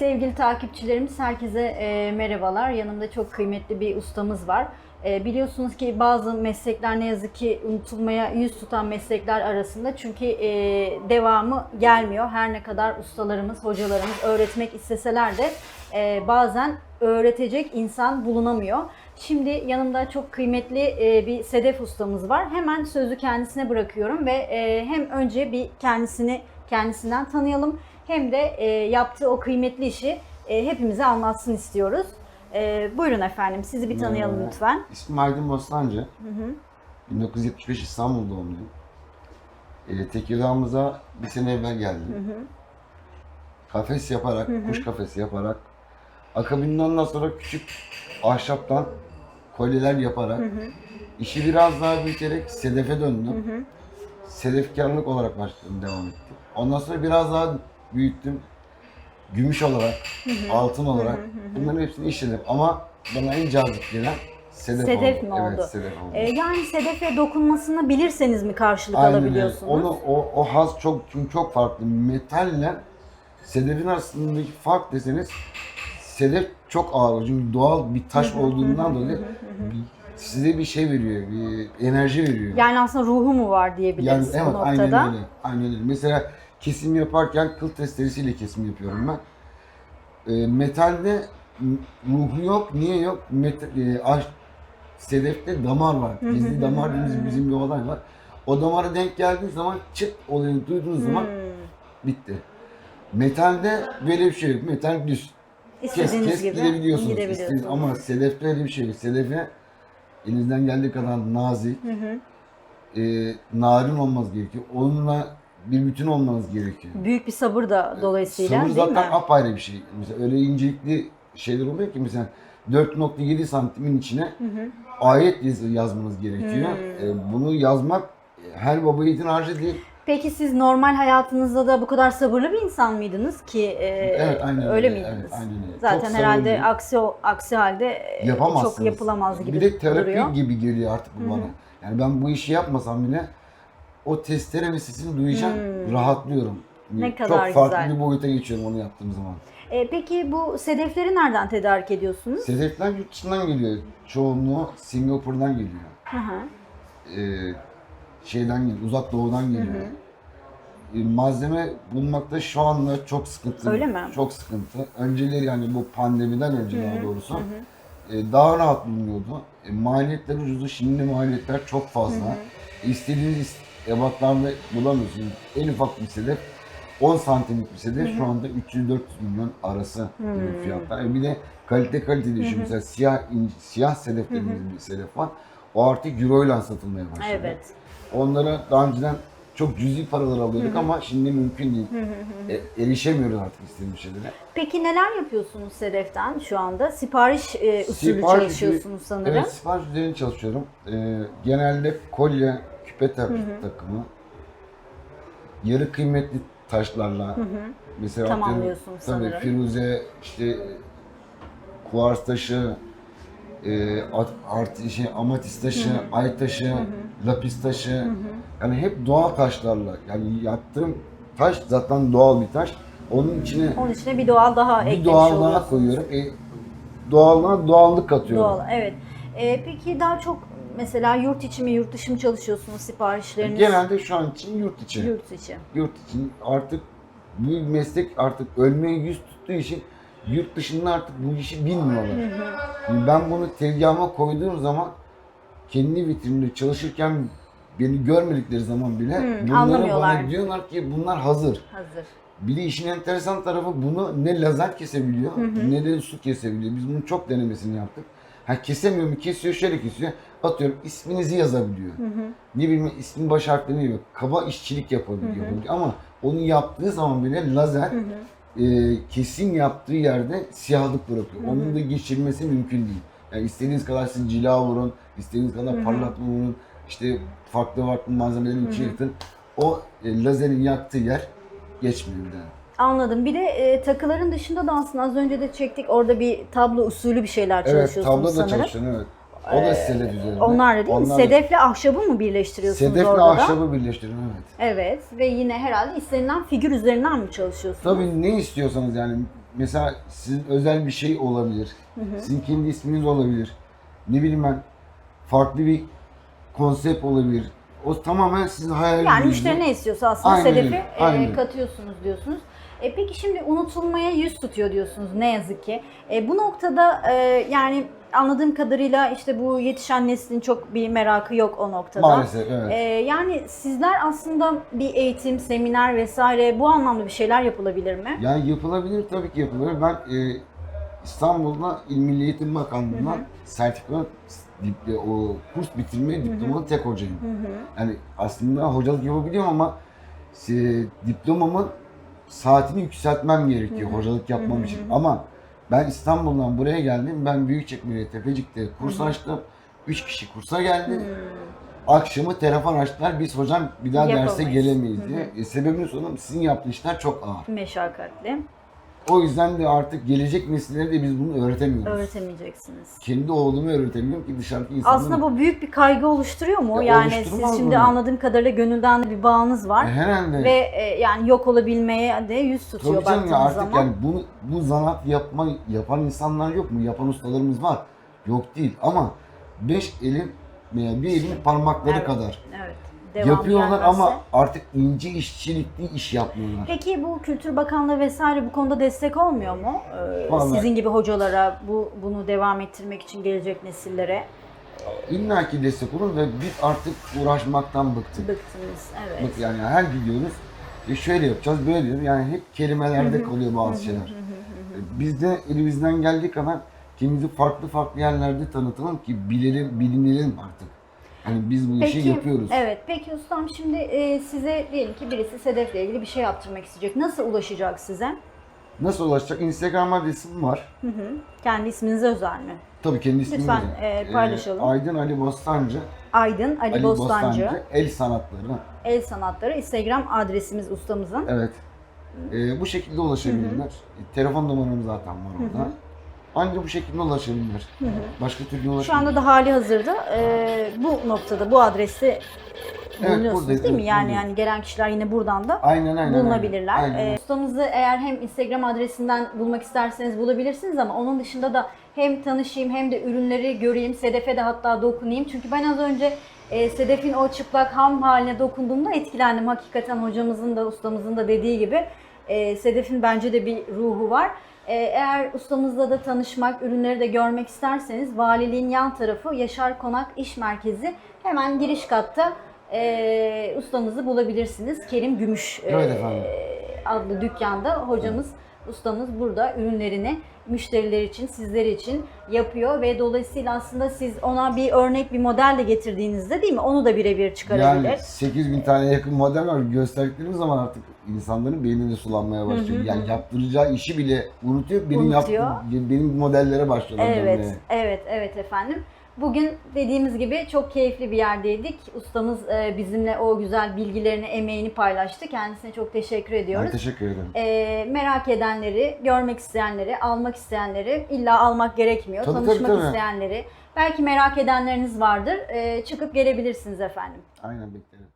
Sevgili takipçilerimiz herkese e, merhabalar. Yanımda çok kıymetli bir ustamız var. E, biliyorsunuz ki bazı meslekler ne yazık ki unutulmaya yüz tutan meslekler arasında. Çünkü e, devamı gelmiyor. Her ne kadar ustalarımız, hocalarımız öğretmek isteseler de e, bazen öğretecek insan bulunamıyor. Şimdi yanımda çok kıymetli e, bir Sedef ustamız var. Hemen sözü kendisine bırakıyorum ve e, hem önce bir kendisini kendisinden tanıyalım hem de e, yaptığı o kıymetli işi e, hepimize anlatsın istiyoruz. E, buyurun efendim sizi bir tanıyalım Merhaba. lütfen. İsmim Aydın Bostancı. 1975 İstanbul doğumluyum. E, Tekirdağ'ımıza bir sene evvel geldim. Kafes yaparak, kuş kafesi yaparak, akabinde ondan sonra küçük ahşaptan kolyeler yaparak, işi biraz daha büyüterek sedefe döndüm. Sedefkarlık olarak başladım, devam ettim. Ondan sonra biraz daha büyüttüm. Gümüş olarak, altın olarak bunların hepsini işledim. Ama bana en cazip gelen sedef, Sedef oldu. mi oldu? Evet, sedef oldu. E, yani sedefe dokunmasını bilirseniz mi karşılık alabiliyorsunuz? Onu, o, o haz çok çünkü çok farklı. Metalle sedefin arasındaki fark deseniz sedef çok ağır. Çünkü doğal bir taş olduğundan dolayı size bir şey veriyor, bir enerji veriyor. Yani aslında ruhu mu var diyebiliriz Yani bu evet noktada. aynen öyle. Aynen öyle. Mesela kesim yaparken kıl testeresiyle kesim yapıyorum ben. E, metalde ruhu yok. Niye yok? Met e, aş- sedefte damar var. Gizli damar dediğimiz bizim bir olay var. O damara denk geldiği zaman çıt olayını duyduğunuz zaman bitti. Metalde böyle bir şey yok. Metal düz. Kes İstediğiniz kes gibi gidebiliyorsunuz. gidebiliyorsunuz. Ama sedefte öyle bir şey yok. Sedefe elinizden geldiği kadar nazik, e, narin olmanız gerekiyor. Onunla bir bütün olmanız gerekiyor. Büyük bir sabır da dolayısıyla Sabır değil zaten mi? apayrı bir şey. Mesela öyle incelikli şeyler oluyor ki mesela 4.7 santimin içine ayet yaz- yazmanız gerekiyor. Hmm. E, bunu yazmak e, her baba yiğidin harcı değil. Peki siz normal hayatınızda da bu kadar sabırlı bir insan mıydınız ki? e, Evet, aynen öyle öyle. miydiniz? Evet, aynen öyle. Zaten Çok herhalde aksi aksi halde e, çok yapılamaz gibi Bir de terapi duruyor. gibi geliyor artık bu bana. Yani ben bu işi yapmasam bile o testere sesini duyacağım, rahatlıyorum. Hmm. Ne Çok kadar farklı güzel. bir boyuta geçiyorum onu yaptığım zaman. E, peki bu sedefleri nereden tedarik ediyorsunuz? Sedefler yurt dışından geliyor. Çoğunluğu Singapur'dan geliyor. Hı hı. Ee, şeyden geliyor, uzak doğudan geliyor. Ee, malzeme bulmakta şu anda çok sıkıntı. Öyle mi? Çok sıkıntı. Önceleri yani bu pandemiden önce daha doğrusu e, daha rahat bulunuyordu. E, maliyetler ucuzdu. Şimdi maliyetler çok fazla. İstediğiniz ebatlarda bulamıyorsunuz. En ufak bir sedef 10 santimlik bir sedef şu anda 300-400 milyon arası gibi fiyatlar. E, bir de kalite kalite düşün. Mesela siyah siyah sedef dediğimiz bir sedef var. O artık euro ile satılmaya başladı. Evet. Onlara daha önceden çok cüzi paralar alıyorduk ama şimdi mümkün değil. E, erişemiyoruz artık istediğimiz şeylere. Peki neler yapıyorsunuz sedeften şu anda? Sipariş e, usulü Sipariş çalışıyorsunuz sanırım. Evet, sipariş üzerine çalışıyorum. Ee, genelde kolye, küpe tak- takımı, yarı kıymetli taşlarla, mesela atıyorum, Tamamlıyorsunuz tabii sanırım. firuze, işte kuvars taşı, e, at- artı şey, amatist taşı, ay taşı, lapis taşı, yani hep doğal taşlarla. Yani yaptığım taş zaten doğal bir taş. Onun içine Onun içine bir doğal daha bir eklemiş doğal daha oluyorsunuz. koyuyorum. E, doğallığa doğallık katıyorum. Doğal, evet. E, peki daha çok mesela yurt içi mi yurt dışı mı çalışıyorsunuz siparişleriniz? Genelde şu an için yurt içi. Yurt, Yurt içi. artık bu meslek artık ölmeye yüz tuttuğu için yurt dışında artık bu işi bilmiyorlar. Şimdi ben bunu tezgahıma koyduğum zaman kendi vitrinimde çalışırken beni görmedikleri zaman bile bunları anlamıyorlar. bana diyorlar ki bunlar hazır. Hazır. Bir de işin enteresan tarafı bunu ne lazer kesebiliyor ne de su kesebiliyor. Biz bunun çok denemesini yaptık. Ha kesemiyor mu? Kesiyor şöyle kesiyor. Atıyorum isminizi yazabiliyor. Ne bileyim ismin baş harflerini yok. Kaba işçilik yapabiliyor. yapabiliyor. Ama onu yaptığı zaman bile lazer e, kesim yaptığı yerde siyahlık bırakıyor. Onun da geçirmesi mümkün değil. Yani istediğiniz kadar siz cila vurun, istediğiniz kadar parlatma vurun, işte farklı farklı malzemelerin içine yatın. O e, lazerin yaktığı yer geçmiyor bir daha. Anladım. Bir de e, takıların dışında da aslında az önce de çektik. Orada bir tablo usulü bir şeyler Evet, çalışıyorsunuz tablo da sanırım. evet. O da sedef üzerinde. Onlar da değil mi? Onlar da- Sedefle ahşabı mı birleştiriyorsunuz Sedefle orada da? ahşabı birleştiriyorum evet. Evet ve yine herhalde istenilen figür üzerinden mi çalışıyorsunuz? Tabii ne istiyorsanız yani mesela sizin özel bir şey olabilir. Sizin kendi isminiz olabilir. Ne bileyim ben farklı bir konsept olabilir. O tamamen sizin hayaliniz. Yani müşteri ne istiyorsa aslında Aynen sedefi e, aynen öyle. katıyorsunuz diyorsunuz. E, peki şimdi unutulmaya yüz tutuyor diyorsunuz ne yazık ki. E, bu noktada e, yani anladığım kadarıyla işte bu yetişen neslin çok bir merakı yok o noktada. Maalesef evet. E, yani sizler aslında bir eğitim, seminer vesaire bu anlamda bir şeyler yapılabilir mi? Yani yapılabilir tabii ki yapılabilir. Ben e, İstanbul'da İl Milli Eğitim Bakanlığı'ndan sertifika dipli, o kurs bitirme diplomalı tek hocayım. Yani aslında hocalık yapabiliyorum ama e, diplomamın saatini yükseltmem gerekiyor hocalık yapmam için. Ama ben İstanbul'dan buraya geldim. Ben Büyükçekmece Tepecik'te kurs açtım. 3 kişi kursa geldi. Akşamı telefon açtılar. Biz hocam bir daha derse Yapamayız. gelemeyiz diye. E, sebebini sorayım. Sizin yaptığınız işler çok ağır. Meşakkatli. O yüzden de artık gelecek nesillere de biz bunu öğretemiyoruz. Öğretemeyeceksiniz. Kendi oğlumu öğretemiyorum ki dışarıdaki insanlara. Aslında bu büyük bir kaygı oluşturuyor mu? Ya yani siz şimdi mı? anladığım kadarıyla gönülden de bir bağınız var. E, herhalde. Ve e, yani yok olabilmeye de yüz tutuyor Tabii canım ya artık zaman. yani bunu bu zanaat yapma yapan insanlar yok mu? Yapan ustalarımız var. Yok değil ama beş elin bir elin parmakları Evet. kadar Evet. Devam yapıyorlar gelmezse. ama artık ince işçilikli iş yapmıyorlar. Peki bu Kültür Bakanlığı vesaire bu konuda destek olmuyor mu? Ee, Vallahi- Sizin gibi hocalara bu bunu devam ettirmek için gelecek nesillere İlla ki destek olur ve biz artık uğraşmaktan bıktık. bıktınız. Evet. Bak yani her gidiyoruz e şöyle yapacağız böyle diyoruz yani hep kelimelerde kalıyor bazı şeyler. E, Biz de elimizden geldiği kadar kendimizi farklı farklı yerlerde tanıtalım ki bilelim, bilinelim artık. Hani biz bu işi yapıyoruz. Evet. Peki ustam şimdi e, size diyelim ki birisi sedefle ilgili bir şey yaptırmak isteyecek. Nasıl ulaşacak size? Nasıl ulaşacak? Instagram adresim var. Hı hı. Kendi isminize özel mi? Tabii kendi ismim Lütfen, de. e, paylaşalım. Aydın Ali Bostancı. Aydın Ali, Ali Bostancı, El Sanatları. El Sanatları Instagram adresimiz ustamızın. Evet. E, bu şekilde ulaşabilirler. E, telefon numaram zaten var orada. Ancak bu şekilde ulaşabilirler. Başka türlü ulaşabilirler. Şu anda da hali hazırda e, bu noktada bu adreste bulunuyorsunuz buradayız, değil mi? evet, Yani buradayız. yani gelen kişiler yine buradan da Aynen aynen. bulunabilirler. Aynen. Ee, ustamızı eğer hem Instagram adresinden bulmak isterseniz bulabilirsiniz ama onun dışında da hem tanışayım hem de ürünleri göreyim. Sedef'e de hatta dokunayım. Çünkü ben az önce e, Sedef'in o çıplak ham haline dokunduğumda etkilendim. Hakikaten hocamızın da ustamızın da dediği gibi e, Sedef'in bence de bir ruhu var. E, eğer ustamızla da tanışmak, ürünleri de görmek isterseniz valiliğin yan tarafı Yaşar Konak İş Merkezi hemen giriş katta e, ustamızı bulabilirsiniz. Kerim Gümüş e, Evet efendim. adlı dükkanda hocamız, ustamız burada ürünlerini müşteriler için, sizler için yapıyor ve dolayısıyla aslında siz ona bir örnek bir model de getirdiğinizde değil mi? Onu da birebir çıkarabilir. Yani 8000 tane yakın model var. Gösterdikleri zaman artık insanların beyni de sulanmaya başlıyor. Yani yaptıracağı işi bile unutuyor. Benim Unutuyor. yaptığım, benim modellere başlıyorlar. Evet, dönmeye. evet, evet efendim. Bugün dediğimiz gibi çok keyifli bir yerdeydik. Ustamız e, bizimle o güzel bilgilerini, emeğini paylaştı. Kendisine çok teşekkür ediyoruz. Ben teşekkür ederim. E, merak edenleri, görmek isteyenleri, almak isteyenleri illa almak gerekmiyor. Tabii, tabii, Tanışmak tabii. isteyenleri, belki merak edenleriniz vardır. E, çıkıp gelebilirsiniz efendim. Aynen beklerim.